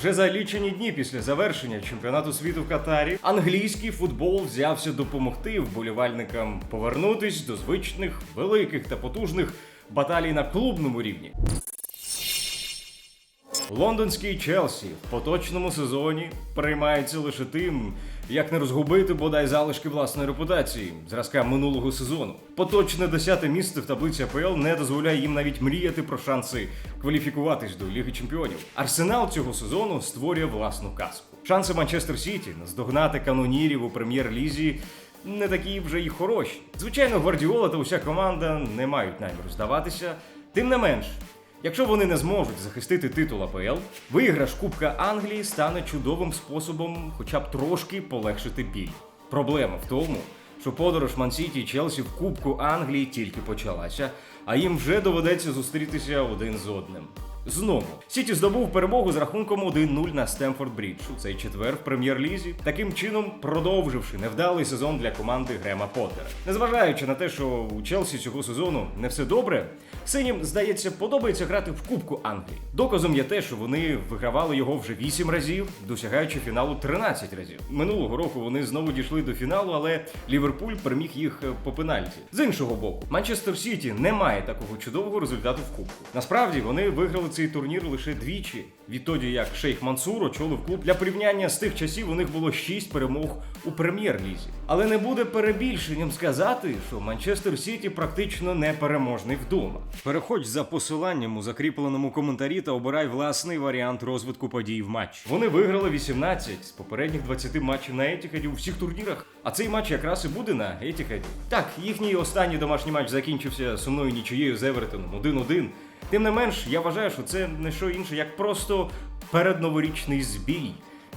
Вже за лічені дні після завершення чемпіонату світу в Катарі англійський футбол взявся допомогти вболівальникам повернутись до звичних великих та потужних баталій на клубному рівні. Лондонський Челсі в поточному сезоні приймається лише тим, як не розгубити бодай залишки власної репутації зразка минулого сезону. Поточне десяте місце в таблиці АПЛ не дозволяє їм навіть мріяти про шанси кваліфікуватись до Ліги Чемпіонів. Арсенал цього сезону створює власну казку. Шанси Манчестер Сіті наздогнати канонірів у прем'єр-лізі не такі вже й хороші. Звичайно, Гвардіола та уся команда не мають наміру здаватися. Тим не менш, Якщо вони не зможуть захистити титул АПЛ, виграш Кубка Англії стане чудовим способом хоча б трошки полегшити біль. Проблема в тому, що подорож Мансіті і Челсі в Кубку Англії тільки почалася, а їм вже доведеться зустрітися один з одним. Знову Сіті здобув перемогу з рахунком 1-0 на Стемфорд Брідж у цей четвер в прем'єр-лізі, таким чином продовживши невдалий сезон для команди Грема Поттера. Незважаючи на те, що у Челсі цього сезону не все добре, синім здається подобається грати в Кубку Англії. Доказом є те, що вони вигравали його вже 8 разів, досягаючи фіналу 13 разів. Минулого року вони знову дійшли до фіналу, але Ліверпуль переміг їх е, по пенальті. З іншого боку, Манчестер Сіті не має такого чудового результату в Кубку. Насправді вони виграли цей турнір лише двічі. Відтоді як Шейх Мансур очолив клуб для порівняння з тих часів у них було 6 перемог у прем'єр-лізі. Але не буде перебільшенням сказати, що Манчестер Сіті практично непереможний вдома. Переходь за посиланням у закріпленому коментарі та обирай власний варіант розвитку подій в матчі. Вони виграли 18 з попередніх 20 матчів на Етіхаді у всіх турнірах. А цей матч якраз і буде на Етіхаді. Так, їхній останній домашній матч закінчився сумною нічиєю з Евертоном 1-1. Тим не менш, я вважаю, що це не що інше, як просто передноворічний збій.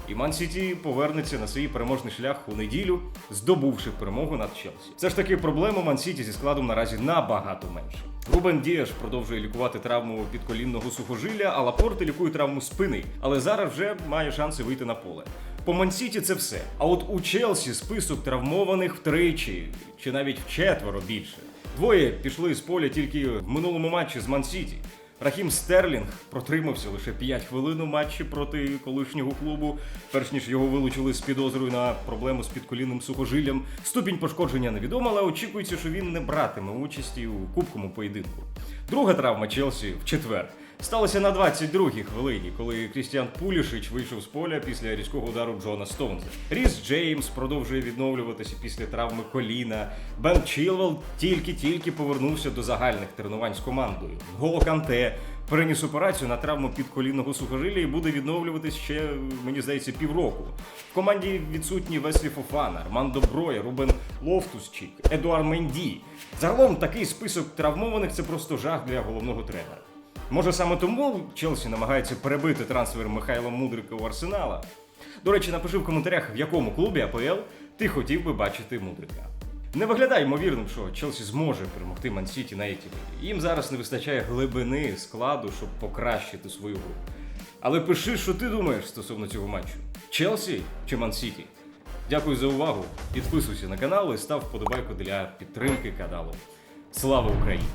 І Ман Сіті повернеться на свій переможний шлях у неділю, здобувши перемогу над Челсі. Все ж таки, проблема Ман Сіті зі складом наразі набагато менше. Рубен Діаш продовжує лікувати травму підколінного сухожилля, а Лапорте лікує травму спини, але зараз вже має шанси вийти на поле. По Мансіті це все. А от у Челсі список травмованих втричі, чи навіть вчетверо більше. Двоє пішли з поля тільки в минулому матчі з Мансіті. Рахім Стерлінг протримався лише 5 хвилин у матчі проти колишнього клубу, перш ніж його вилучили з підозрою на проблему з підколінним сухожиллям. Ступінь пошкодження невідома, але очікується, що він не братиме участі у кубкому поєдинку. Друга травма Челсі в четвер. Сталося на 22-й хвилині, коли Крістіан Пулішич вийшов з поля після різкого удару Джона Стоунза. Ріс Джеймс продовжує відновлюватися після травми коліна. Бен Чілвелл тільки-тільки повернувся до загальних тренувань з командою. Голо Канте переніс операцію на травму підколінного сухожилля і буде відновлюватись ще, мені здається, півроку. В команді відсутні Веслі Фофана, Армандо Броя, Рубен Лофтусчик, Едуард Менді. Загалом такий список травмованих це просто жах для головного тренера. Може саме тому Челсі намагається перебити трансфер Михайла Мудрика у Арсенала. До речі, напиши в коментарях, в якому клубі АПЛ ти хотів би бачити Мудрика. Не виглядає ймовірним, що Челсі зможе перемогти Мансіті на Етіді. Їм зараз не вистачає глибини складу, щоб покращити свою гру. Але пиши, що ти думаєш стосовно цього матчу: Челсі чи Мансіті? Дякую за увагу. Підписуйся на канал і став вподобайку для підтримки каналу. Слава Україні!